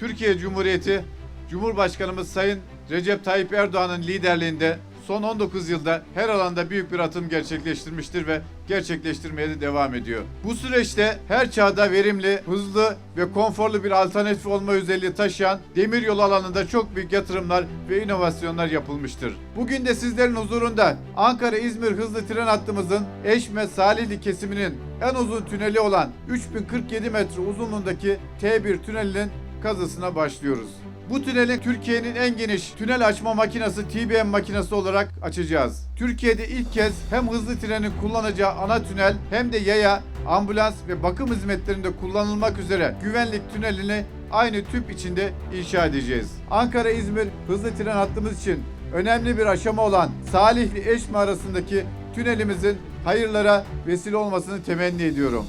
Türkiye Cumhuriyeti Cumhurbaşkanımız Sayın Recep Tayyip Erdoğan'ın liderliğinde son 19 yılda her alanda büyük bir atım gerçekleştirmiştir ve gerçekleştirmeye de devam ediyor. Bu süreçte her çağda verimli, hızlı ve konforlu bir alternatif olma özelliği taşıyan demiryolu alanında çok büyük yatırımlar ve inovasyonlar yapılmıştır. Bugün de sizlerin huzurunda Ankara-İzmir hızlı tren hattımızın Eşme Salihli kesiminin en uzun tüneli olan 3047 metre uzunluğundaki T1 tünelinin kazısına başlıyoruz. Bu tüneli Türkiye'nin en geniş tünel açma makinesi TBM makinesi olarak açacağız. Türkiye'de ilk kez hem hızlı trenin kullanacağı ana tünel hem de yaya, ambulans ve bakım hizmetlerinde kullanılmak üzere güvenlik tünelini aynı tüp içinde inşa edeceğiz. Ankara-İzmir hızlı tren hattımız için önemli bir aşama olan Salihli Eşme arasındaki tünelimizin hayırlara vesile olmasını temenni ediyorum.